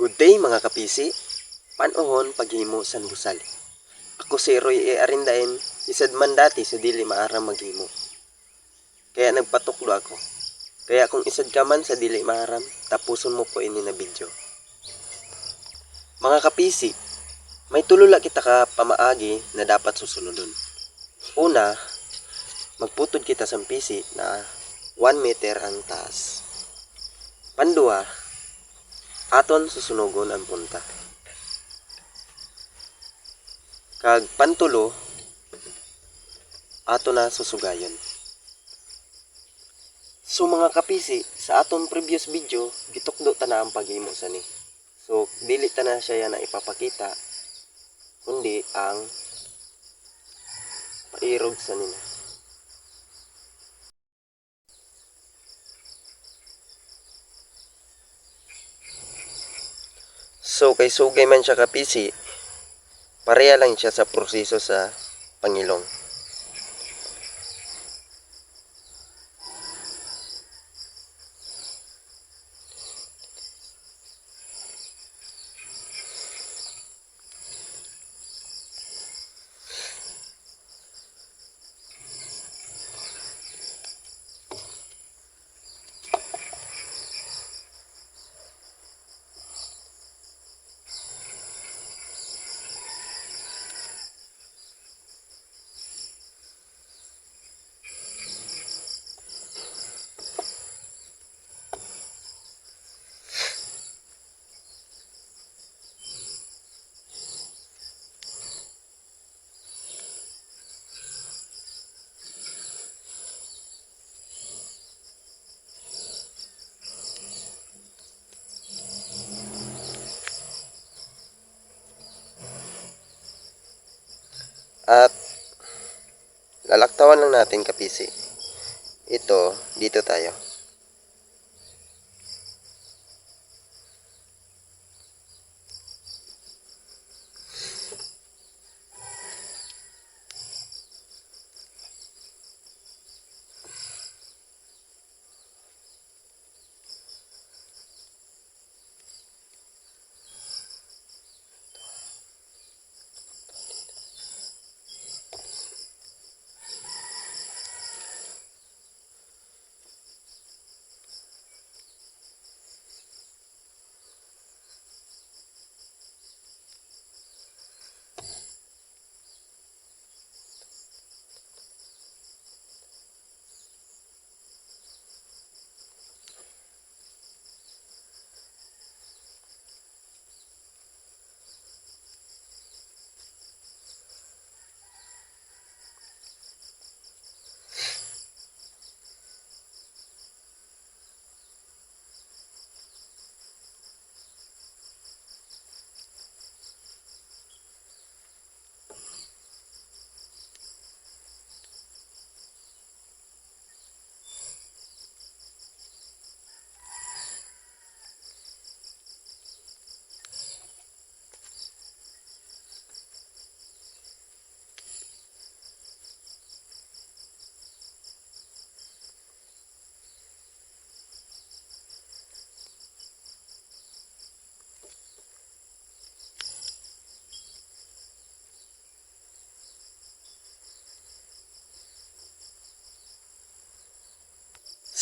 Good day mga kapisi. Panohon paghimo san busal. Ako si Roy E. Arindain, isad man dati sa dili maaram maghimo. Kaya nagpatuklo ako. Kaya kung isad ka man sa dili maaram, tapuson mo po ini na video. Mga kapisi, may tulula kita ka pamaagi na dapat susunodon. Una, magputod kita sa pisi na 1 meter ang taas. Pandua, aton susunugon ang punta. Kag pantulo, ato na susugayon. So mga kapisi, sa aton previous video, gitukdo ta na ang paghimo sa ni. So, dili ta na siya na ipapakita, kundi ang pairog sa nila. So, kay sugay man siya kapisi, pareha lang siya sa proseso sa pangilong. At lalaktawan lang natin kapisi. Ito, dito tayo.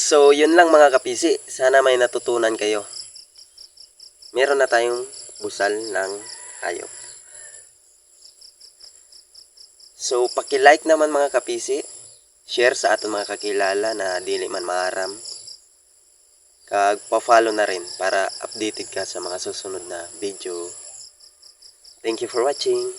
So, yun lang mga kapisi. Sana may natutunan kayo. Meron na tayong busal ng hayop. So, paki-like naman mga kapisi. Share sa aton mga kakilala na dili man maaram. Kag pa-follow na rin para updated ka sa mga susunod na video. Thank you for watching.